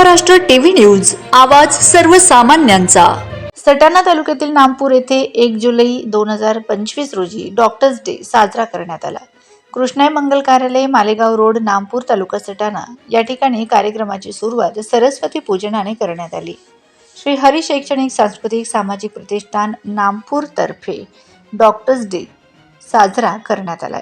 Maharashtra TV news आवाज सर्वसामान्यांचा. सटाणा तालुक्यातील नामपूर येथे एक जुलै दोन हजार पंचवीस रोजी डॉक्टर्स डे साजरा करण्यात आला. कृष्णाई मंगल कार्यालय मालेगाव रोड नामपूर तालुका सटाणा या ठिकाणी कार्यक्रमाची सुरुवात सरस्वती पूजनाने करण्यात आली. श्री हरी शैक्षणिक सांस्कृतिक सामाजिक प्रतिष्ठान नामपूरतर्फे डॉक्टर्स डे साजरा करण्यात आला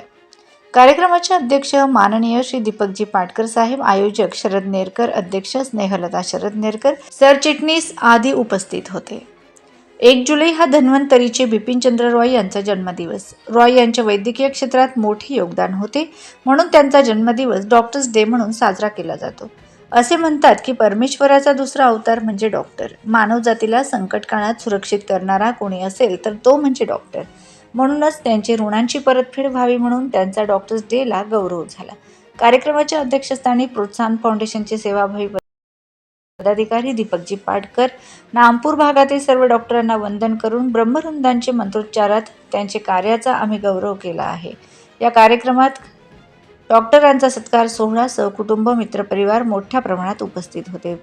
कार्यक्रमाचे अध्यक्ष माननीय श्री दीपकजी पाटकर साहेब आयोजक शरद नेरकर अध्यक्ष स्नेहलता शरद नेरकर सरचिटणीस आदी उपस्थित होते. एक जुलै हा धन्वंतरीचे बिपिनचंद्र रॉय यांचा जन्मदिवस. रॉय यांच्या वैद्यकीय क्षेत्रात मोठे योगदान होते म्हणून त्यांचा जन्मदिवस डॉक्टर्स डे म्हणून साजरा केला जातो. असे म्हणतात की परमेश्वराचा दुसरा अवतार म्हणजे डॉक्टर. मानवजातीला संकट काळात सुरक्षित करणारा कोणी असेल तर तो म्हणजे डॉक्टर. म्हणूनच त्यांची ऋणांची परतफेड व्हावी म्हणून त्यांचा डॉक्टर्स डेला गौरव झाला. कार्यक्रमाच्या अध्यक्षस्थानी प्रोत्साहन फाउंडेशनचे सेवाभावी पदाधिकारी दीपकजी पाटकर नामपूर भागातील सर्व डॉक्टरांना वंदन करून ब्रह्मवृंदांचे मंत्रोच्चारात त्यांचे कार्याचा आम्ही गौरव केला आहे. या कार्यक्रमात डॉक्टरांचा सत्कार सोहळा सहकुटुंब मित्रपरिवार मोठ्या प्रमाणात उपस्थित होते.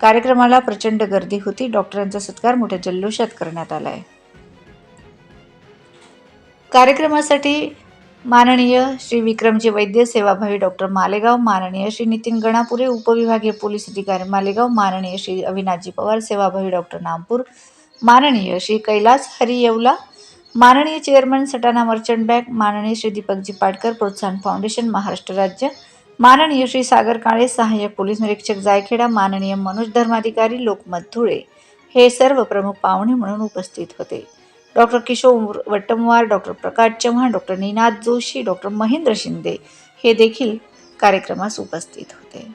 कार्यक्रमाला प्रचंड गर्दी होती. डॉक्टरांचा सत्कार मोठ्या जल्लोषात करण्यात आला आहे. कार्यक्रमासाठी माननीय श्री विक्रमजी वैद्य सेवाभावी डॉक्टर मालेगाव माननीय श्री नितीन गणापुरे उपविभागीय पोलीस अधिकारी मालेगाव माननीय श्री अविनाथजी पवार सेवाभावी डॉक्टर नामपूर माननीय श्री कैलास हरी येवला माननीय चेअरमन सटाणा मर्चंट बँक माननीय श्री दीपकजी पाटकर प्रोत्साहन फाउंडेशन महाराष्ट्र राज्य माननीय श्री सागर काळे सहाय्यक पोलीस निरीक्षक जायखेडा माननीय मनोज धर्माधिकारी लोकमत धुळे हे सर्व प्रमुख पाहुणे म्हणून उपस्थित होते. Doctor Kishor Vattamwar doctor Prakash Chavan doctor Ninad Joshi doctor Mahendra Shinde हे देखील कार्यक्रमास उपस्थित होते.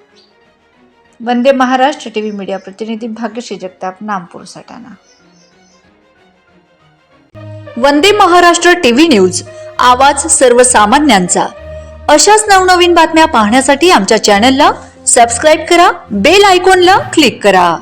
Vande Maharashtra T V media प्रतिनिधी भाग्यश्री जगताप नामपूर सटाणा. वंदे महाराष्ट्र टीव्ही न्यूज आवाज सर्वसामान्यांचा. अशाच नवनवीन बातम्या पाहण्यासाठी आमच्या चॅनलला सबस्क्राईब करा बेल आयकॉनला क्लिक करा.